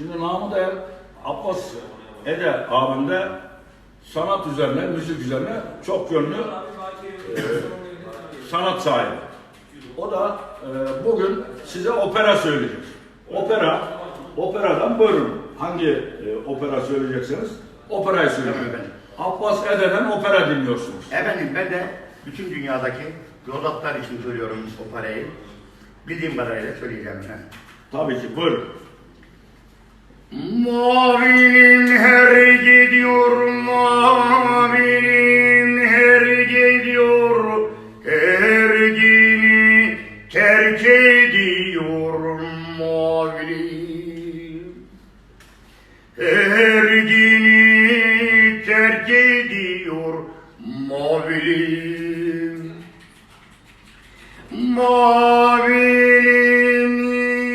Şimdi Namı Değer Abbas Ede abimde sanat üzerine, müzik üzerine çok yönlü e, sanat sahibi. O da e, bugün size opera söyleyecek. Opera, operadan buyurun. Hangi e, opera söyleyeceksiniz? Operayı. Tamam efendim. Abbas Ede'den opera dinliyorsunuz. Efendim ben de bütün dünyadaki yozatlar için söylüyorum o parayı. Bildiğim kadarıyla söyleyeceğim efendim. Tabii ki buyurun. Mavinin her gidiyor, mavinin her gidiyor, ergini terk ediyor mavinin. Ergini terk ediyor mavinin. Mavilim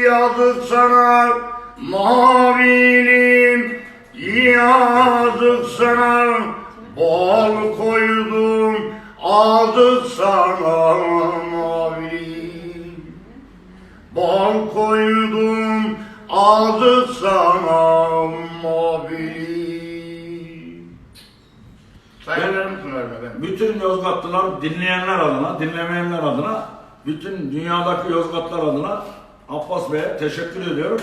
yazık sana Mavilim yazık sana Bal koydum aldık sana Mavilim Bal koydum aldık sana Mavilim sunarım efendim. Bütün Yozgatlılar dinleyenler adına, dinlemeyenler adına, bütün dünyadaki Yozgatlar adına Abbas Bey'e teşekkür ediyorum.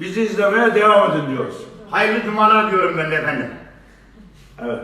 Bizi izlemeye devam edin diyoruz. Hayırlı cumalar diyorum ben de efendim. Evet.